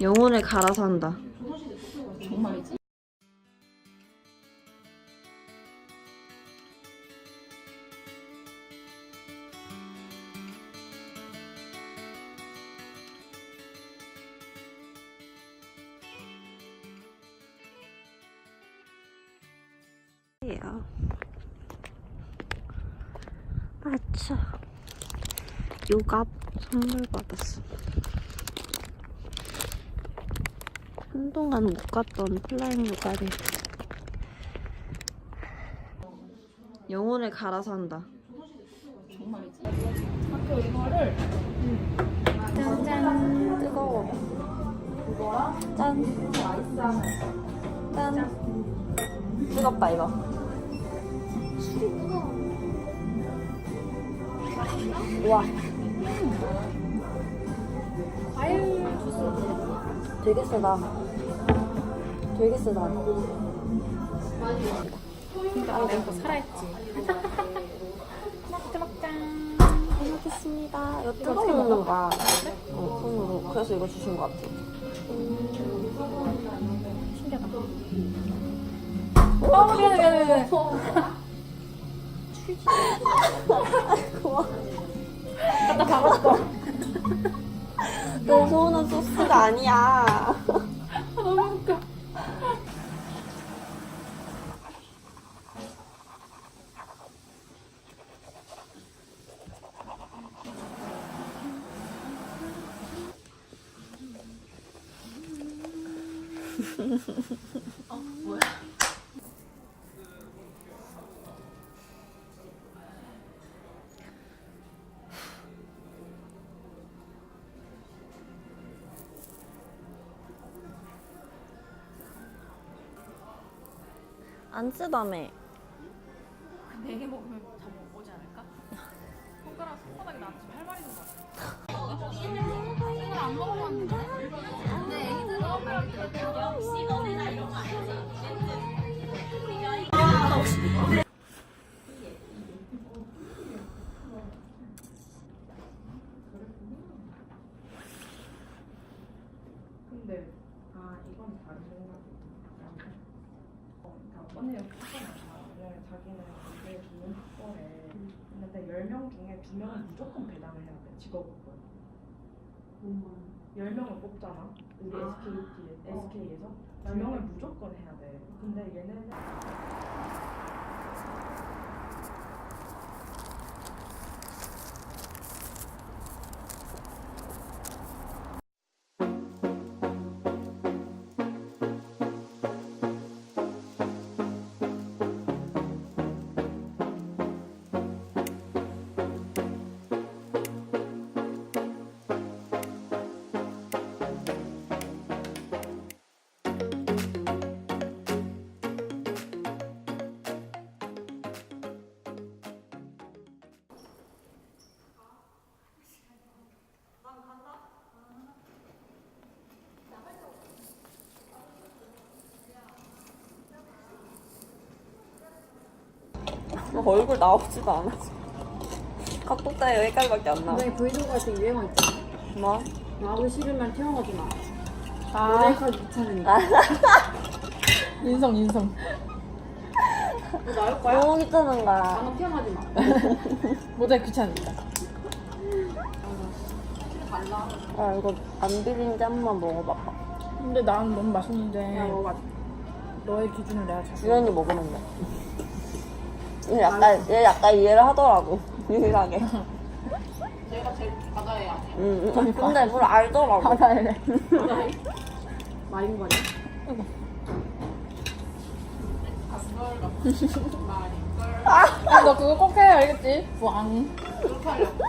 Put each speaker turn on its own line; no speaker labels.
영혼을 갈아서 한다.
정말이지?
아차. 요갑 선물 받았어. 한동안 못 갔던 플라잉 요가를 영혼을 갈아서 한다. 짠짠 뜨거워. 짠. 짠. 뜨겁다 이거. 와.
과일 주스
되게 세다. 되게 세다.
진짜 내가 또 살아있지
잘 먹겠습니다. 이거 뜨거워 먹는 거야. 어, 손으로. 그래서 이거 주신 것 같아.
신기하다 어 미안해 미안해 미안해
고마워.
갖다 박았어
내 소원은 소스가 아니야.
아, 너무 웃겨 어 뭐야
안 쓰다며.
네개 먹으면 다 오지 않을까? 손가락 손바닥이 나한테 할 말이 있는 것 같아 이걸 안 먹어봤는데 근데 애기들은
근데 아 이건 다른 생각이 어, 그러니까 그거잖아 왜냐면 자기는 이게 좋은 학벌에 근데 10명 중에 2명은 무조건 배당을 해야 돼 직업으로 10명을 뽑잖아. 우리 SKT, SK에서. 2명을 무조건 해야 돼. 근데 얘네는
얼굴 나오지도 않아. 각도대 여기까지밖에 안 나와.
왜 브이로그 할때 유행어 있잖아.
뭐?
나도 싫으면 태어나지 마.
아
모델카드 귀찮으니까.
인성 인성
너 나올 거야?
너무 귀찮은 거야.
나도 태어나지 마.
모델 귀찮으니까
아, 이거 안 비린지 한 번만 먹어봐봐.
근데 난 너무 맛있는데
야, 먹어봐.
너의 기준을 내가 잘
주연이 먹으면 돼. 얘 약간, 얘 약간 이해를 하더라고. 유일하게.
내가 제일 바다에 아니야.
응, 응. 근데 뭘 알더라고.
받아야
바다에? 마린 거냐?
아, 너 그거 꼭 해야 알겠지? 왕
그렇게 하려고.